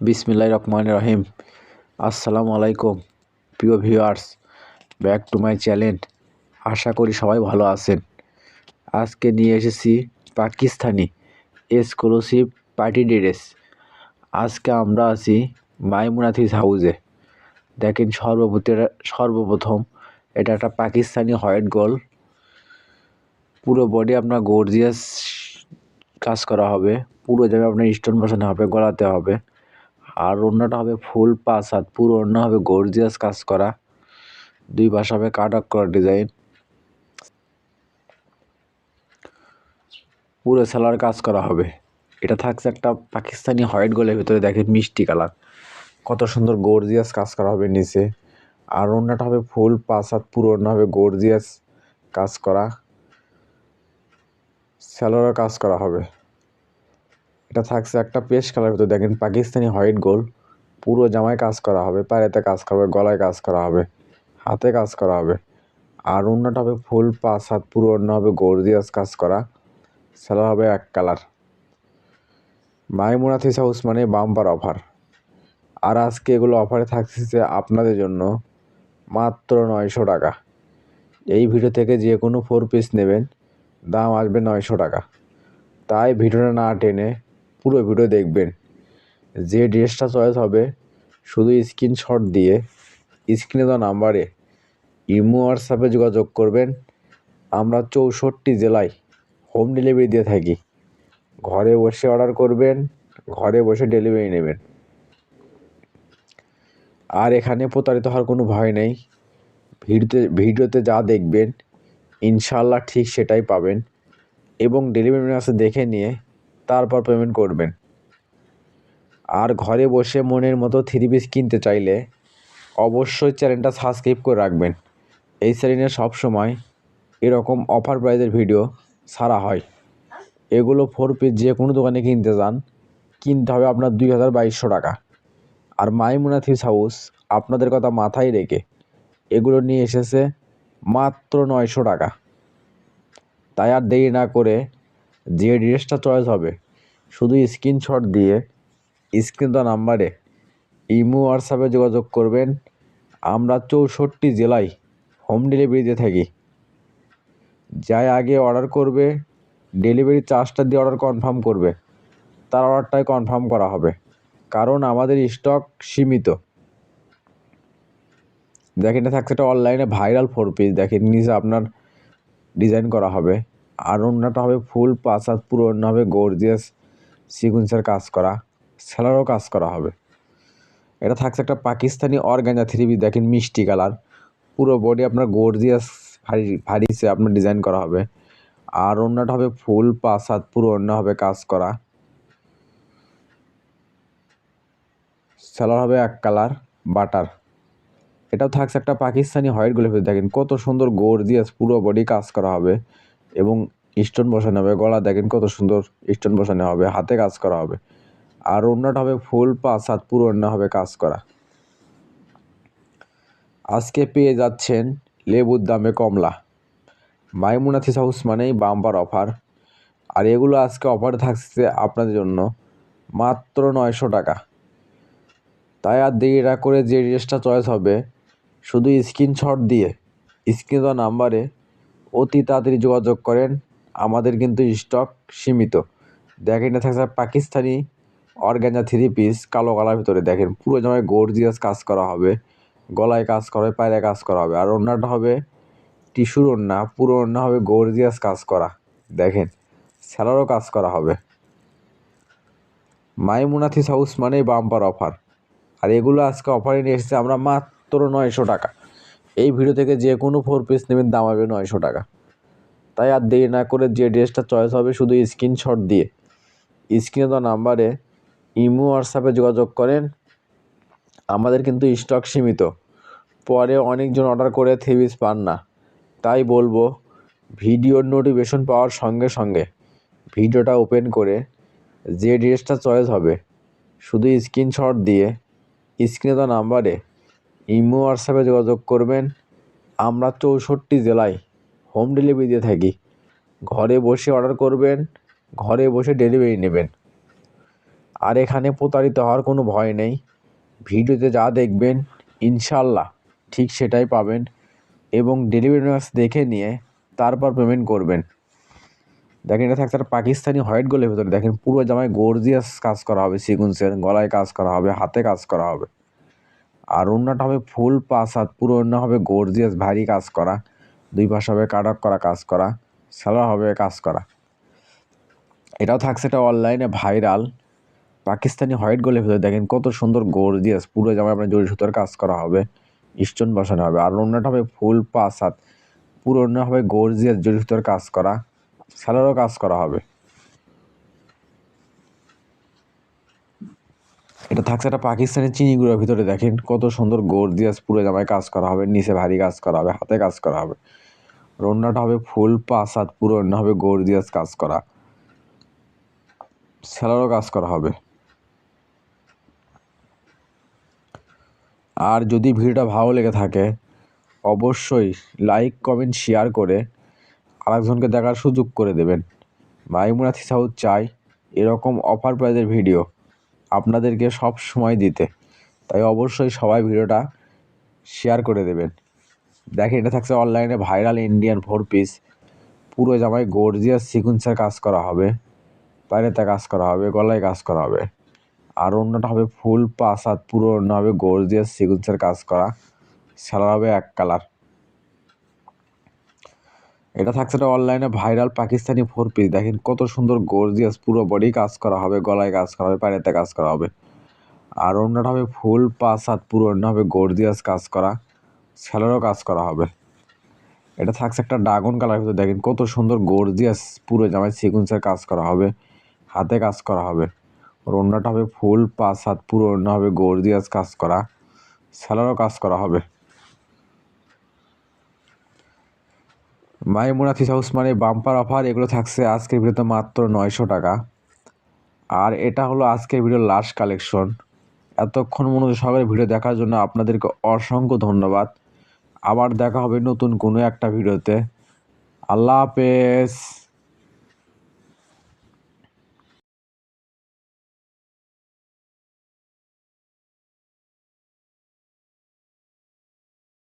বিসমিল্লাহ রহমান রহিম। আসসালামু আলাইকুম প্রিয় viewers, back to my channel. আশা করি সবাই ভালো আছেন। আজকে নিয়ে এসেছি পাকিস্তানি এক্সক্লুসিভ পার্টি ড্রেস। আজকে আমরা আছি মাইমুনাথিস হাউজে দেখেন সর্বপ্রতি সর্বপ্রথম এটা একটা পাকিস্তানি হোয়াইট গোল্ড পুরো বডি আপনার গর্জিয়াস কাজ করা হবে। পুরো জায়গায় আপনার স্টোন বসানো হবে, গলাতে হবে। আর অন্যটা হবে ফুল পাঁচ হাত পুরো অন্য হবে গর্জিয়াস কাজ করা। দুই পাশে হবে কাট আপ করা ডিজাইন পুরো সেলার কাজ করা হবে। এটা থাকছে একটা পাকিস্তানি হোয়াইট গোলের ভিতরে দেখেন মিষ্টি কালার। কত সুন্দর গর্জিয়াস কাজ করা হবে নিচে। আর অন্যটা হবে ফুল পাঁচ হাত পুরো অন্য হবে গর্জিয়াস কাজ করা। স্যালোরও কাজ করা হবে। এটা থাকছে একটা পেস্ট কালার ভিতরে। দেখেন পাকিস্তানি হোয়াইট গোল, পুরো জামায় কাজ করা হবে, পায়েতে কাজ করা হবে, গলায় কাজ করা হবে, হাতে কাজ করা হবে। আর অন্যটা হবে ফুল পাঁচ হাত, পুরো অন্য হবে গর্জিয়াস কাজ করা। সেলা হবে এক কালার। মাইমুনাথিস হাউস মানে বাম্পার অফার আর আজকে এগুলো অফারে থাকছে আপনাদের জন্য মাত্র নয়শো টাকা। এই ভিডিও থেকে যে কোনো ফোর পিস নেবেন, দাম আসবে নয়শো টাকা। তাই ভিডিওটা না টেনে পুরো ভিডিও দেখবেন। যে ড্রেসটা চয়েস হবে, শুধু স্ক্রিনশট দিয়ে স্ক্রিনে দেওয়া নাম্বারে ইমো হোয়াটসঅ্যাপে যোগাযোগ করবেন। আমরা চৌষট্টি জেলায় হোম ডেলিভারি দিয়ে থাকি। ঘরে বসে অর্ডার করবেন, ঘরে বসে ডেলিভারি নেবেন। আর এখানে প্রতারিত হওয়ার কোনো ভয় নেই। ভিডিওতে ভিডিওতে যা দেখবেন ইনশাল্লাহ ঠিক সেটাই পাবেন। এবং ডেলিভারি ম্যান দেখে নিয়ে তারপর পেমেন্ট করবেন। আর ঘরে বসে মনের মতো থ্রি পিস কিনতে চাইলে অবশ্যই চ্যানেলটা সাবস্ক্রাইব করে রাখবেন। এই চ্যানেলে সবসময় এরকম অফার প্রাইজের ভিডিও সারা হয়। এগুলো ফোর পিস যে কোনো দোকানে কিনতে যান, কিনতে হবে আপনার দুই হাজার বাইশশো টাকা। আর মাইমুনা থিস হাউস আপনাদের কথা মাথায় রেখে এগুলো নিয়ে এসেছে মাত্র নয়শো টাকা। তাই আর দেরি না করে যে ড্রেসটা চয়েস হবে, শুধু স্ক্রিনশট দিয়ে স্ক্রিন দেওয়া নাম্বারে ইমো হোয়াটসঅ্যাপে যোগাযোগ করবেন। আমরা চৌষট্টি জেলায় হোম ডেলিভারি দিয়ে থাকি। যাই আগে অর্ডার করবে ডেলিভারি চার্জটা দিয়ে অর্ডার কনফার্ম করবে। তার অর্ডারটাই কনফার্ম করা হবে। কারণ আমাদের স্টক সীমিত। দেখেন, এটা থাকছে একটা অনলাইনে ভাইরাল ফোর পিস দেখেন, নিচে আপনার ডিজাইন করা হবে। আর হবে ফুল পাঁচ হাত পুরো অন্য হবে গর্জিয়াস সিকুয়েন্সের কাজ করা, সেলারও কাজ করা হবে। এটা থাকছে একটা পাকিস্তানি অর্গানজা থ্রি দেখেন মিষ্টি কালার। পুরো বডি আপনার গর্জিয়াস ভারী ভারীসে আপনার ডিজাইন করা হবে। আর অন্যটা হবে ফুল পাঁচ হাত পুরো অন্য হবে কাজ করা। সেলার হবে এক কালার, বাটার। এটাও থাকছে একটা পাকিস্তানি হোয়াইট গোলাপি, দেখেন কত সুন্দর গর্জিয়াস পুরো বডি কাজ করা হবে। এবং স্টোন বসানো হবে। গলা দেখেন কত সুন্দর স্টোন বসানো হবে, হাতে কাজ করা হবে। আর অন্যটা হবে ফুল পাঁচ হাত পুরো অন্য হবে কাজ করা। আজকে পেয়ে যাচ্ছেন লেবুর দামে কমলা। মাইমুনাথিস হাউস মানেই বাম্পার অফার। আর এগুলো আজকে অফার থাকছে আপনাদের জন্য মাত্র নয়শো টাকা। তাই আর দেরি না করে যে ড্রেসটা চয়েস হবে, শুধু স্ক্রিনশট দিয়ে, স্ক্রিন নাম্বারে অতি তাড়াতাড়ি যোগাযোগ করেন। আমাদের কিন্তু স্টক সীমিত। দেখেন এটা থাকছে পাকিস্তানি অর্গ্যাঞ্জা থ্রি পিস কালো কালার ভিতরে দেখেন। পুরো জামায় গর্জিয়াস কাজ করা হবে। গলায় কাজ করা হবে পায়ে কাজ করা হবে। আর অন্যটা হবে টিস্যুর ওড়না। পুরো ওড়না হবে গর্জিয়াস কাজ করা। দেখেন, স্যালারও কাজ করা হবে। মাইমুনাথিস হাউস মানেই বাম্পার অফার আর এগুলো আজকে অফারে নিয়ে এসেছে আমরা মাত্র নয়শো টাকা। এই ভিডিও থেকে যে কোনো ফোর পিস নেবেন, দাম হবে নয়শো টাকা। তাই আর দেরি না করে যে ড্রেসটা চয়েস হবে, শুধু স্ক্রিনশট দিয়ে। স্ক্রিনে দেওয়া নাম্বারে ইমো হোয়াটসঅ্যাপে যোগাযোগ করেন। আমাদের কিন্তু স্টক সীমিত। পরে অনেকজন অর্ডার করে থ্রি পিস পান না। তাই বলব ভিডিওর নোটিফিকেশন পাওয়ার সঙ্গে সঙ্গে ভিডিওটা ওপেন করে যে ড্রেসটা চয়েস হবে, শুধু স্ক্রিনশট দিয়ে স্ক্রিনে দেওয়া নাম্বারে ইমো হোয়াটসঅ্যাপে যোগাযোগ করবেন। আমরা চৌষট্টি জেলায় হোম ডেলিভারি দিয়ে থাকি। ঘরে বসে অর্ডার করবেন, ঘরে বসে ডেলিভারি নেবেন। আর এখানে প্রতারিত হওয়ার কোনো ভয় নেই। ভিডিওতে যা দেখবেন ইনশাল্লাহ ঠিক সেটাই পাবেন এবং ডেলিভারি ম্যাচ দেখে নিয়ে তারপর পেমেন্ট করবেন। দেখেন, এটা থাকছে পাকিস্তানি হোয়াইট গোলের ভেতরে। দেখেন, পুরো জামায় গর্জিয়াস কাজ করা হবে সিকুন্সের গলায় কাজ করা হবে, হাতে কাজ করা হবে। আর অন্যটা হবে ফুল হাত পুরো অন্য হবে গর্জিয়াস ভারী কাজ করা। দুই পাশে হবে কাটক করা, কাজ করা। সালোয়ার হবে কাজ করা। এটাও থাকছে এটা অনলাইনে ভাইরাল পাকিস্তানি হোয়াইট গোলের ভেতরে দেখেন কত সুন্দর গর্জিয়াস পুরো জামায় আপনার জড়ি সুতোর কাজ করা হবে। স্টোন বসানো হবে। আর অন্যটা হবে ফুল হাত পুরো অন্য হবে গর্জিয়াস জড়ি সুতোর কাজ করা। স্যালোরও কাজ করা হবে। এটা থাকছে একটা পাকিস্তানি চিনিগুলোর ভিতরে, দেখেন। কত সুন্দর গর্জিয়াস পুরো জামায় কাজ করা হবে, নিচে ভারী কাজ করা হবে, হাতে কাজ করা হবে। রন্নাটা হবে ফুল হাত, পুরো অন্য হবে গর্জিয়াস কাজ করা। স্যালোরও কাজ করা হবে। আর যদি ভিডিওটা ভালো লেগে থাকে, অবশ্যই লাইক, কমেন্ট, শেয়ার করে আরেকজনকে দেখার সুযোগ করে দেবেন। মাইমুনা সাউথ চাই এরকম অফার প্রাইজের ভিডিও। আপনাদেরকে সব সময় দিতে। তাই অবশ্যই সবাই ভিডিওটা শেয়ার করে দেবেন। দেখেন, এটা থাকছে অনলাইনে ভাইরাল ইন্ডিয়ান ফোর পিস পুরো জামায় গর্জিয়াস সিকুন্সের কাজ করা হবে। পায়রেতে কাজ করা হবে, গলায় কাজ করা হবে। আর অন্যটা হবে ফুল হাত, পুরো অন্য হবে গর্জিয়াস সিকুন্সের কাজ করা। সালার হবে এক কালার এটা থাকছে একটা অনলাইনে ভাইরাল পাকিস্তানি ফোর পিস দেখেন কত সুন্দর গর্জিয়াস পুরো বডি কাজ করা হবে, গলায় কাজ করা হবে, পায়েতে কাজ করা হবে। আর অন্যটা হবে ফুল পাঁচ পুরো, অন্য হবে গর্জিয়াস কাজ করা স্যালোরও কাজ করা হবে। এটা থাকছে একটা ড্রাগন কালার ভিতরে। দেখেন কত সুন্দর গর্জিয়াস পুরো জামায় সিকুন্সের কাজ করা হবে, হাতে কাজ করা হবে। ওর অন্যটা হবে ফুল পাঁচ পুরো, অন্য হবে গর্জিয়াস কাজ করা স্যালোরও কাজ করা হবে। মাইমুনা থিস হাউস মানে বাম্পার অফার, এগুলো থাকছে আজকের ভিডিওতে মাত্র নয়শো টাকা। আর এটা হলো আজকের ভিডিওর লাস্ট কালেকশন। এতক্ষণ মনোযোগ সহকারে ভিডিও দেখার জন্য আপনাদেরকে অসংখ্য ধন্যবাদ। আবার দেখা হবে নতুন কোনো একটা ভিডিওতে। আল্লাহ হাফেজ।